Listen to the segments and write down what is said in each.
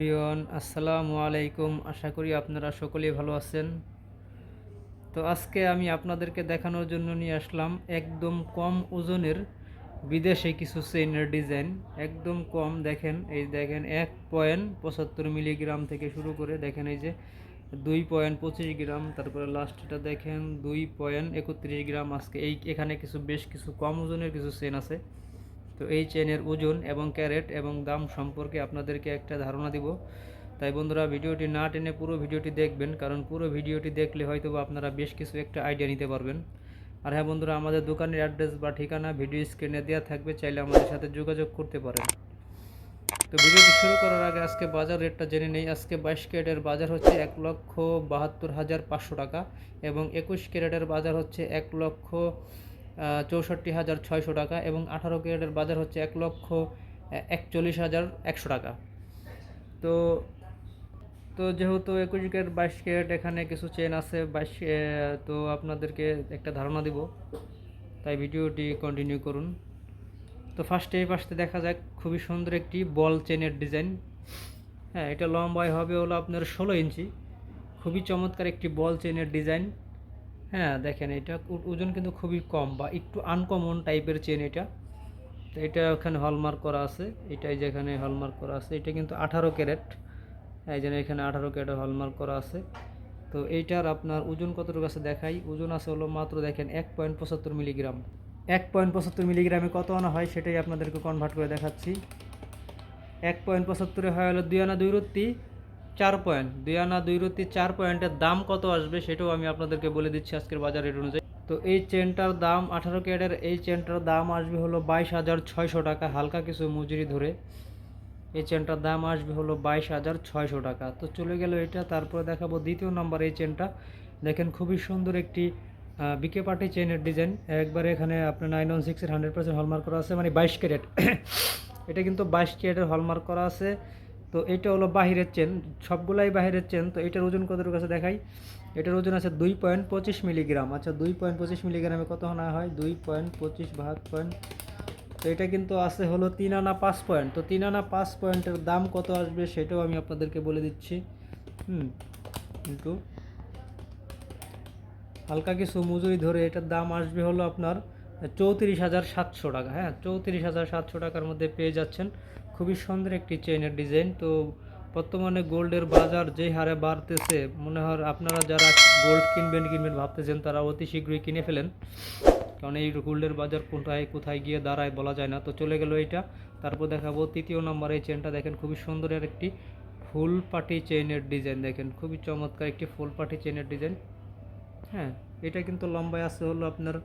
প্রিয়ন, আসসালামু আলাইকুম। আশা করি আপনারা সকলেই ভালো আছেন। তো আজকে আমি আপনাদেরকে দেখানোর জন্য নিয়ে আসলাম একদম কম ওজনের বিদেশে কিছু চেইনের ডিজাইন। একদম কম, দেখেন, এই দেখেন, এক পয়েন্ট পঁচাত্তর মিলিগ্রাম থেকে শুরু করে, দেখেন, এই যে দুই পয়েন্ট পঁচিশ গ্রাম, তারপরে লাস্টটা দেখেন, দুই পয়েন্ট একত্রিশ গ্রাম। আজকে এই, এখানে কিছু, বেশ কিছু কম ওজনের কিছু চেন আছে। তো এই চেনের ওজন এবং ক্যারেট এবং দাম সম্পর্কে আপনাদেরকে একটা ধারণা দিব। তাই বন্ধুরা, ভিডিওটি না টেনে পুরো ভিডিওটি দেখবেন, কারণ পুরো ভিডিওটি দেখলে হয়তো আপনারা বেশ কিছু একটা আইডিয়া নিতে পারবেন। আর হ্যাঁ বন্ধুরা, আমাদের দোকানের অ্যাড্রেস বা ঠিকানা ভিডিও স্ক্রিনে দেওয়া থাকবে, চাইলে আমাদের সাথে যোগাযোগ করতে পারেন। তো ভিডিওটি শুরু করার আগে আজকে বাজার রেটটা জেনে নেই। আজকে বাইশ ক্যারেটের বাজার হচ্ছে এক লক্ষ বাহাত্তর হাজার পাঁচশো টাকা এবং একুশ ক্যারেটের বাজার হচ্ছে এক লক্ষ চৌষট্টি হাজার ছয়শো টাকা এবং আঠারো ক্যারেটের বাজার হচ্ছে এক লক্ষ একচল্লিশ হাজার একশো টাকা। তো তো যেহেতু একুশ ক্যারেট, বাইশ ক্যারেট এখানে কিছু চেন আছে, বাইশ তো আপনাদেরকে একটা ধারণা দিব। তাই ভিডিওটি কন্টিনিউ করুন। তো ফার্স্টে এই দেখা যাক, খুবই সুন্দর একটি বল চেনের ডিজাইন হ্যাঁ এটা লম্বায় হবে হলো আপনার ষোলো ইঞ্চি। খুবই চমৎকার একটি বল চেনের ডিজাইন হ্যাঁ দেখেন এটা ওজন কিন্তু খুবই কম বা একটু আনকমন টাইপের চেন এটা। তো এটা ওখানে হলমার্ক করা আছে এটাই যেখানে হলমার্ক করা আছে, এটা কিন্তু আঠারো ক্যারেট। এই জন্য এখানে আঠারো ক্যারেট হলমার্ক করা আছে। তো এইটার আপনার ওজন কতটুকু আছে দেখাই। ওজন আছে হলো মাত্র দেখেন এক পয়েন্ট পঁচাত্তর মিলিগ্রাম। এক পয়েন্ট পঁচাত্তর মিলিগ্রামে কত আনা হয় সেটাই আপনাদেরকে কনভার্ট করে দেখাচ্ছি। এক পয়েন্ট পঁচাত্তরে হয় হলো দুই আনা দুই রত্তি। চার পয়েন্ট। দুই আনা দুই রত্তি চার পয়েন্টের দাম কত আসবে সেটাও আমি আপনাদেরকে বলে দিচ্ছি আজকের বাজার রেট অনুযায়ী। তো এই চেনটার দাম আঠারো ক্যারেটের, এই চেনটার দাম আসবে হলো বাইশ হাজার ছয়শো টাকা, হালকা কিছু মজুরি ধরে। এই চেনটার দাম আসবে হলো বাইশ হাজার ছয়শো টাকা। তো চলে গেল এটা, তারপরে দেখাবো দ্বিতীয় নাম্বার এই চেনটা। দেখেন খুবই সুন্দর একটি বিকে পার্টি চেনের ডিজাইন। একবারে এখানে আপনার নাইন ওয়ান সিক্সের হান্ড্রেড পার্সেন্ট হলমার্ক করা আছে মানে বাইশ ক্যারেট। এটা কিন্তু বাইশ ক্যারেটের হলমার্ক করা আছে। তো এটা হলো বাহিরের চেন সবগুলাই বাহিরের চেন তো এটার ওজন কতটুকু কাছে দেখাই। এটার ওজন আছে দুই পয়েন্ট পঁচিশ মিলিগ্রাম। আচ্ছা দুই পয়েন্ট পঁচিশ মিলিগ্রামে কত আনা হয়? দুই পয়েন্ট পঁচিশ ভাগ পয়েন্ট, তো এটা কিন্তু আছে হলো তিন আনা পাঁচ পয়েন্ট। তো তিন আনা পাঁচ পয়েন্টের দাম কত আসবে সেটাও আমি আপনাদেরকে বলে দিচ্ছি। হুম, কিন্তু হালকা কিছু মজুরি ধরে এটার দাম আসবে হলো আপনার চৌত্রিশ হাজার সাতশো টাকা। হ্যাঁ চৌত্রিশ হাজার সাতশো টাকার মধ্যে পেয়ে যাচ্ছেন। খুবই সুন্দর একটি চেইনের ডিজাইন তো বর্তমানে গোল্ডের বাজার যে হারে বাড়তেছে, মনে হয় আপনারা যারা গোল্ড কিনবেন কিনবেন ভাবতেছেন, তারা অতি শীঘ্রই কিনে ফেলেন। কারণ এই গোল্ডের বাজার কোথায় কোথায় গিয়ে দাঁড়ায় বলা যায় না। তো চলে গেল এইটা। তারপর দেখাবো তৃতীয় নম্বর, এই চেনটা দেখেন, খুবই সুন্দরের একটি ফুল পাটি চেইনের ডিজাইন দেখেন। খুবই চমৎকার একটি ফুল পাটি চেইনের ডিজাইন হ্যাঁ এটা কিন্তু লম্বায় আছে হলো আপনার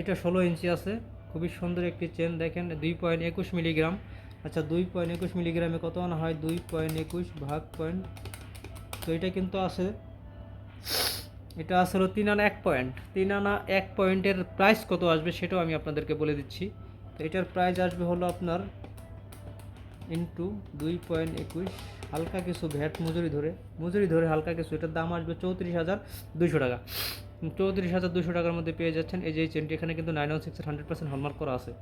এটা ষোলো ইঞ্চি আছে। খুবই সুন্দর একটি চেন দেখেন, দুই পয়েন্ট একুশ মিলিগ্রাম আচ্ছা দুই পয়েন্ট একুশ মিলিগ্রামে কত আনা হয়? দুই পয়েন্ট একুশ ভাগ পয়েন্ট। তো এটা কিন্তু আছে। এটা আছে হলো তিন আনা এক পয়েন্ট। তিন আনা এক পয়েন্টের প্রাইস কত আসবে সেটাও আমি আপনাদেরকে বলে দিচ্ছি। তো এটার প্রাইস আসবে হলো আপনার ইন্টু দুই পয়েন্ট একুশ, হালকা কিছু ভ্যাট মজুরি ধরে। মজুরি ধরে হালকা কিছু, এটার দাম আসবে চৌত্রিশ হাজার দুশো টাকা। চৌত্রিশ হাজার দুশো টাকার মধ্যে পেয়ে যাচ্ছেন। এই যে চেনটি এখানে কিন্তু নাইন ওয়ান সিক্সের হান্ড্রেড পার্সেন্ট হলমার্ক করা আছে।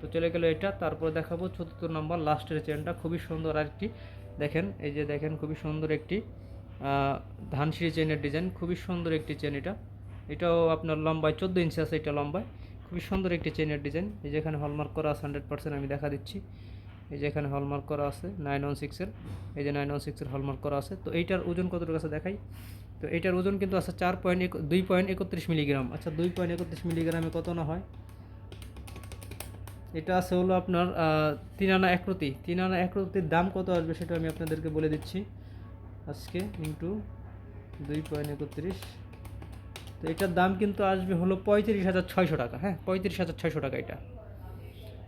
তো চলে গেলো এটা। তারপরে দেখাবো চতুর্থ নম্বর, লাস্টের চেনটা। খুবই সুন্দর আরেকটি। দেখেন, এই যে দেখেন, খুবই সুন্দর একটি ধানসিঁড়ি চেনের ডিজাইন। খুবই সুন্দর একটি চেন এটা। এটাও আপনার লম্বায় চোদ্দ ইঞ্চি আছে এটা লম্বায়। খুবই সুন্দর একটি চেনের ডিজাইন। এই যেখানে হলমার্ক করা আছে হান্ড্রেড পার্সেন্ট আমি দেখা দিচ্ছি। এই যে এখানে হলমার্ক করা আছে নাইন ওয়ান সিক্সের এই যে নাইন ওয়ান সিক্সের হলমার্ক করা আছে। তো এইটার ওজন কতটুকু আছে দেখাই। তো এইটার ওজন কিন্তু আছে চার পয়েন্ট এক দুই পয়েন্ট একত্রিশ মিলিগ্রাম আচ্ছা দুই পয়েন্ট একত্রিশ মিলিগ্রামে কত না হয়? এটা আছে হলো আপনার তিন আনা একরতি তিন আনা একরতির দাম কত আসবে সেটা আমি আপনাদেরকে বলে দিচ্ছি। আজকে ইন্টু দুই পয়েন্ট একত্রিশ। তো এটার দাম কিন্তু আসবে হলো পঁয়ত্রিশ হাজার ছয়শো টাকা হ্যাঁ? পঁয়ত্রিশ হাজার ছয়শো টাকা এটা।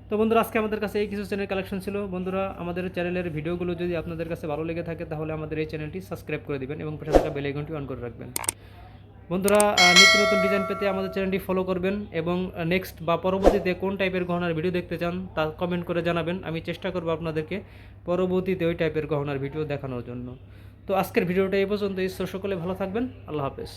তো বন্ধুরা, আজকে আমাদের কাছে এই কিছু চ্যানেল কালেকশন ছিল। বন্ধুরা, আমাদের চ্যানেলের ভিডিওগুলো যদি আপনাদের কাছে ভালো লেগে থাকে, তাহলে আমাদের এই চ্যানেলটি সাবস্ক্রাইব করে দিবেন এবং পাশে থাকা বেল অন করে রাখবেন। বন্ধুরা নিত্য নতুন ডিজাইন পেতে আমাদের চ্যানেলটি ফলো করবেন এবং নেক্সট বা পরবর্তীতে কোন টাইপের গহনার ভিডিও দেখতে চান তা কমেন্ট করে জানাবেন। আমি চেষ্টা করব আপনাদেরকে পরবর্তীতে ওই টাইপের গহনার ভিডিও দেখানোর জন্য। তো আজকের ভিডিওটা এই পর্যন্ত ঈশ্বর সকলে ভালো থাকবেন। আল্লাহ হাফেজ।